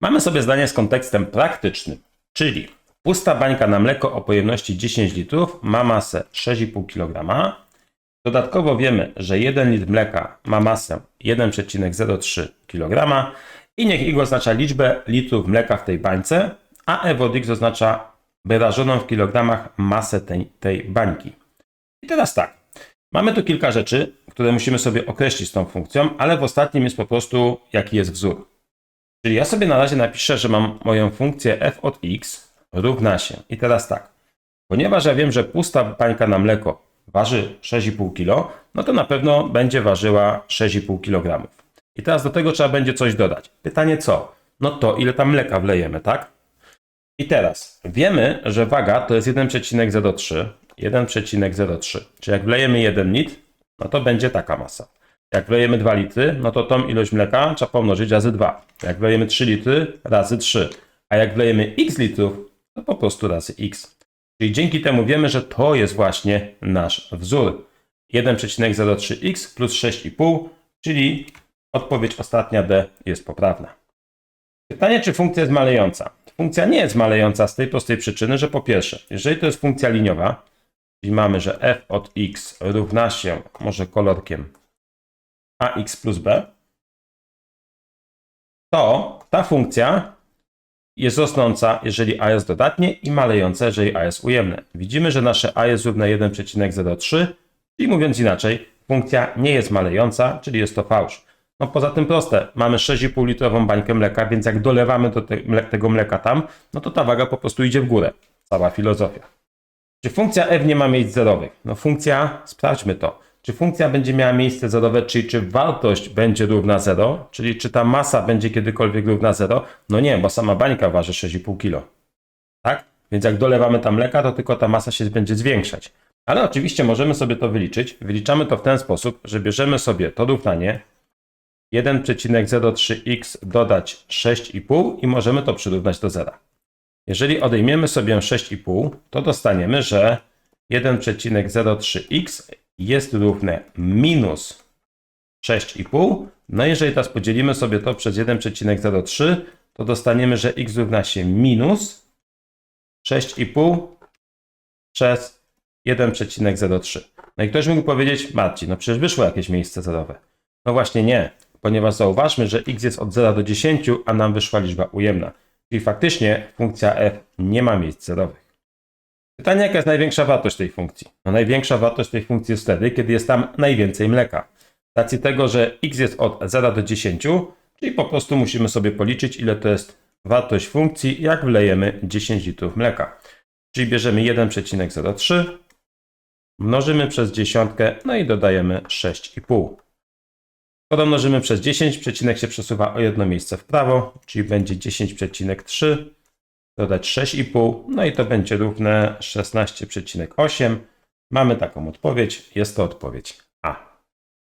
Mamy sobie zdanie z kontekstem praktycznym, czyli pusta bańka na mleko o pojemności 10 litrów ma masę 6,5 kg. Dodatkowo wiemy, że 1 litr mleka ma masę 1,03 kg i niech ich oznacza liczbę litrów mleka w tej bańce, a E oznacza wyrażoną w kilogramach masę tej, tej bańki. I teraz tak, mamy tu kilka rzeczy, które musimy sobie określić z tą funkcją, ale w ostatnim jest po prostu jaki jest wzór. Czyli ja sobie na razie napiszę, że mam moją funkcję f od x równa się. I teraz tak, ponieważ ja wiem, że pusta bańka na mleko waży 6,5 kg, no to na pewno będzie ważyła 6,5 kg. I teraz do tego trzeba będzie coś dodać. Pytanie co? No to ile tam mleka wlejemy, tak? I teraz wiemy, że waga to jest 1,03. 1,03. Czyli jak wlejemy 1 litr, no to będzie taka masa. Jak wlejemy 2 litry, no to tą ilość mleka trzeba pomnożyć razy 2. Jak wlejemy 3 litry, razy 3. A jak wlejemy x litrów, to po prostu razy x. Czyli dzięki temu wiemy, że to jest właśnie nasz wzór. 1,03x plus 6,5, czyli odpowiedź ostatnia D jest poprawna. Pytanie, czy funkcja jest malejąca? Funkcja nie jest malejąca z tej prostej przyczyny, że po pierwsze, jeżeli to jest funkcja liniowa, czyli mamy, że f od x równa się, może kolorkiem, ax plus b, to ta funkcja jest rosnąca, jeżeli a jest dodatnie i malejąca, jeżeli a jest ujemne. Widzimy, że nasze a jest równe 1,03, czyli mówiąc inaczej, funkcja nie jest malejąca, czyli jest to fałsz. No poza tym proste, mamy 6,5 litrową bańkę mleka, więc jak dolewamy do te, tego mleka tam, no to ta waga po prostu idzie w górę. Cała filozofia. Czy funkcja f nie ma miejsc zerowych? No funkcja, sprawdźmy to. Czy funkcja będzie miała miejsce zerowe, czyli czy wartość będzie równa 0, czyli czy ta masa będzie kiedykolwiek równa 0? No nie, bo sama bańka waży 6,5 kg. Tak? Więc jak dolewamy tam mleka, to tylko ta masa się będzie zwiększać. Ale oczywiście możemy sobie to wyliczyć. Wyliczamy to w ten sposób, że bierzemy sobie to równanie 1,03x dodać 6,5 i możemy to przyrównać do zera. Jeżeli odejmiemy sobie 6,5, to dostaniemy, że 1,03x jest równe minus 6,5. No jeżeli teraz podzielimy sobie to przez 1,03, to dostaniemy, że x równa się minus 6,5 przez 1,03. No i ktoś mógł powiedzieć, Marcin, no przecież wyszło jakieś miejsce zerowe. No właśnie nie, ponieważ zauważmy, że x jest od 0 do 10, a nam wyszła liczba ujemna. Czyli faktycznie funkcja f nie ma miejsc zerowych. Pytanie, jaka jest największa wartość tej funkcji? No największa wartość tej funkcji jest wtedy, kiedy jest tam najwięcej mleka. Z racji tego, że x jest od 0 do 10, czyli po prostu musimy sobie policzyć, ile to jest wartość funkcji, jak wlejemy 10 litrów mleka. Czyli bierzemy 1,03, mnożymy przez dziesiątkę, no i dodajemy 6,5. Skoro mnożymy przez 10, przecinek się przesuwa o jedno miejsce w prawo, czyli będzie 10,3, dodać 6,5, no i to będzie równe 16,8. Mamy taką odpowiedź, jest to odpowiedź